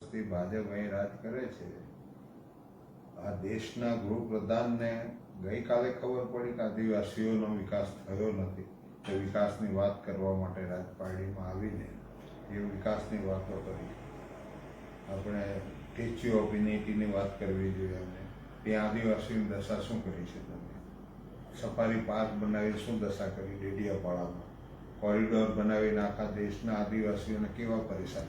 વર્ષથી ભાજપ અહીં રાજ કરે છે. આ દેશના ગૃહપ્રધાનને ગઈકાલે ખબર પડી કે આદિવાસીઓનો વિકાસ થયો નથી. તો વિકાસની વાત કરવા માટે રાજપારડીમાં આવીને એ વિકાસની વાતો કરી. આપણે સ્ટેચ્યુ ઓફ યુનિટીની વાત કરવી જોઈએ અને ત્યાં આદિવાસીની દશા શું કરી છે તમે? સફારી પાર્ક બનાવી શું દશા કરી ડેડિયાપાડામાં? કોરિડોર બનાવીને આખા દેશના આદિવાસીઓને કેવા પરેશાન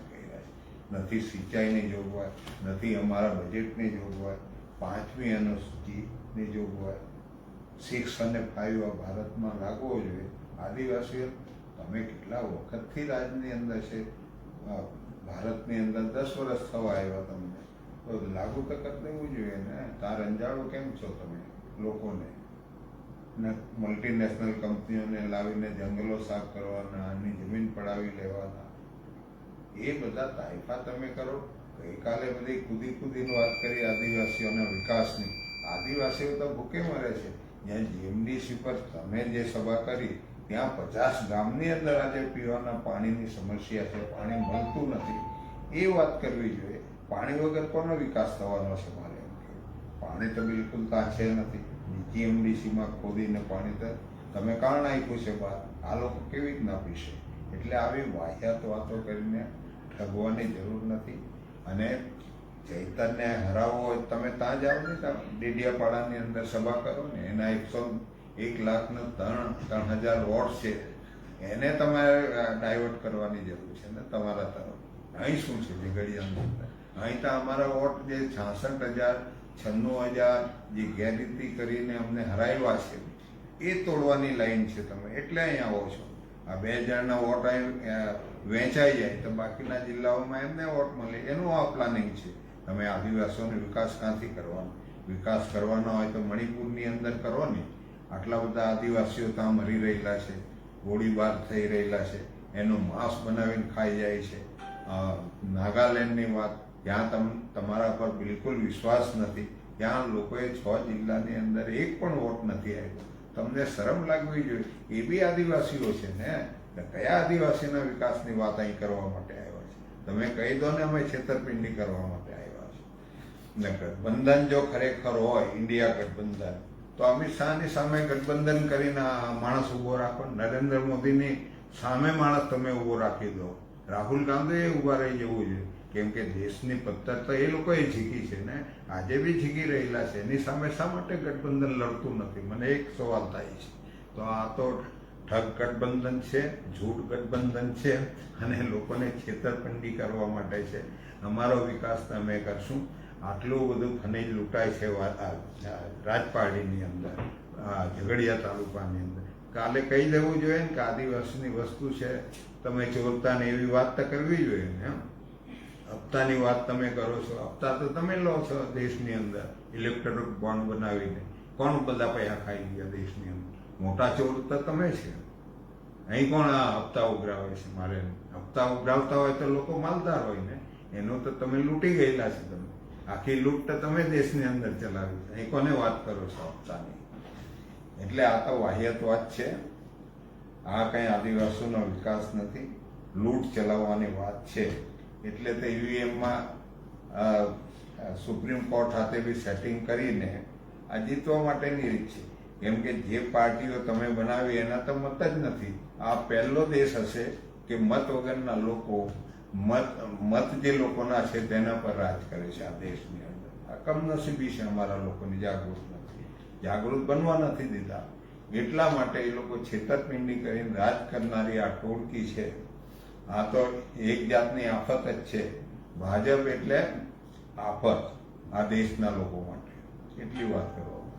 નથી, સિંચાઈની જોગવાઈ નથી અમારા બજેટની જોગવાઈ પાંચમી અનુસૂચિની જોગવાઈ સિક્સ અને ફાઇવ આ ભારતમાં લાગવો જોઈએ આદિવાસીઓ, તમે કેટલા વખતથી રાજની અંદર છે? ભારતની અંદર દસ વર્ષ થવા આવ્યા તમને. તો લાગુ તો કરી દેવું જોઈએ ને. તાર અંજાડો કેમ છો તમે લોકોને? ને મલ્ટીનેશનલ કંપનીઓને લાવીને જંગલો સાફ કરવાના, આની જમીન પડાવી લેવાના. એ બધા તાઇફા તમે કરો. ગઈકાલે બધી કૂદી કૂદીની વાત કરી આદિવાસીઓના વિકાસની. આદિવાસીઓ તો ભૂખે મરે છે. જ્યાં જીએમડીસી પર તમે જે સભા કરી, ત્યાં પચાસ ગામની અંદર આજે પીવાના પાણીની સમસ્યા છે. પાણી મળતું નથી. એ વાત કરવી જોઈએ. પાણી વગર કોનો વિકાસ થવાનો છે મારે એમ કે પાણી તો બિલકુલ ત્યાં છે નથી જીએમડીસીમાં ખોદીને પાણી તો તમે કાણ આપ્યું છે બહાર. આ લોકો કેવી રીતના પીશે? એટલે આવી વાહિયાત વાતો કરીને ઠગવાની જરૂર નથી. અને ચૈતન્ય હરાવવો હોય તમે ત્યાં જાઓ ને ડેડિયાપાડાની અંદર સભા કરો ને, એના એકસો એક લાખનો ત્રણ ત્રણ હજાર વોટ છે. એને તમારે ડાયવર્ટ કરવાની જરૂર છે ને તમારા તરફ. અહીં શું છે ઝઘડિયાની અહીં તો અમારા વોટ જે છાસઠ હજાર, છન્નું હજાર જે ગેરરીતિ કરીને અમને હરાવ્યા છે, એ તોડવાની લાઈન છે તમે. એટલે અહીં આવો છો. આ બે જણના વોટ વહેંચાઈ જાય તો બાકીના જિલ્લાઓમાં એમને વોટ મળે. એનું આ પ્લાનિંગ છે. તમે આદિવાસીઓનો વિકાસ ક્યાંથી કરવાનો? વિકાસ કરવાનો હોય તો મણિપુરની અંદર કરો ને. આટલા બધા આદિવાસીઓ ત્યાં મરી રહેલા છે. ગોળીબાર થઈ રહેલા છે. એનું માંસ બનાવીને ખાઈ જાય છે. નાગાલેન્ડની વાત, ત્યાં તમ, તમારા પર બિલકુલ વિશ્વાસ નથી. ત્યાં લોકોએ છ જિલ્લાની અંદર એક પણ વોટ નથી આવ્યો તમને શરમ લાગવી જોઈએ. એ બી આદિવાસીઓ છે ને. કયા આદિવાસીના વિકાસની વાત અહીં કરવા માટે આવ્યા છે? તમે કહી દો ને અમે છેતરપિંડી કરવા માટે આવ્યા છે. ને ગઠબંધન જો ખરેખર હોય, ઇન્ડિયા ગઠબંધન, તો અમિત શાહની સામે ગઠબંધન કરીને માણસ ઊભો રાખો. નરેન્દ્ર મોદીની સામે માણસ તમે ઊભો રાખી દો. રાહુલ ગાંધીએ ઊભા રહી જવું જોઈએ. કેમ કે દેશની પત્તર તો એ લોકોએ જીકી છે ને? આજે બી જીકી રહેલા છે. એની સામે શા માટે ગઠબંધન લડતું નથી? મને એક સવાલ થાય છે. તો આ તો ઠગ ગઠબંધન છે, જૂઠ ગઠબંધન છે અને લોકોને છેતરપિંડી કરવા માટે છે. અમારો વિકાસ તમે કરશું. આટલું બધું ખનીજ લૂંટાય છે રાજપારડીની અંદર ઝઘડિયા તાલુકાની અંદર. કાલે કહી દેવું જોઈએ ને કે આદિવાસીની વસ્તુ છે. તમે ચોરતા ને એવી વાત તો કરવી જોઈએ ને, એમ? હપ્તાની વાત તમે કરો છો. હપ્તા તો તમે લો છો દેશની અંદર. ઇલેક્ટ્રોનિક બોન્ડ બનાવીને. કોણ બધા પૈસા ખાઈ ગયા દેશની અંદર? મોટા ચોર તો તમે છે. અહીં કોણ આ હપ્તા ઉઘરાવે છે? મારે હપ્તા ઉઘરાવતા હોય તો લોકો માલદાર હોય ને. એનું તો તમે લૂંટી ગયેલા છે તમે. આખી લૂંટ તો તમે દેશની અંદર ચલાવી અહીં કોને વાત કરો છો હપ્તાની? એટલે આ તો વાહિયાત વાત છે. આ કંઈ આદિવાસીનો વિકાસ નથી. લૂંટ ચલાવવાની વાત છે. એટલે તો ઈવીએમમાં સુપ્રીમ કોર્ટ સાથે બી સેટિંગ કરીને આ જીતવા માટેની રીત છે. કેમ કે જે પાર્ટીઓ તમે બનાવી એના તો મત જ નથી. આ પહેલો દેશ હશે કે મત વગરના લોકો, મત મત જે લોકોના છે તેના પર રાજ કરે છે આ દેશની અંદર. આ કમનસીબી છે અમારા લોકોની, જાગૃત નથી. જાગૃત બનવા નથી દીધા. એટલા માટે એ લોકો છેતરપિંડી કરીને રાજ કરનારી આ ટોળકી છે આ તો એક જાતની આફત જ છે. ભાજપ એટલે આફત આ દેશના લોકો માટે. એટલી વાત કરવા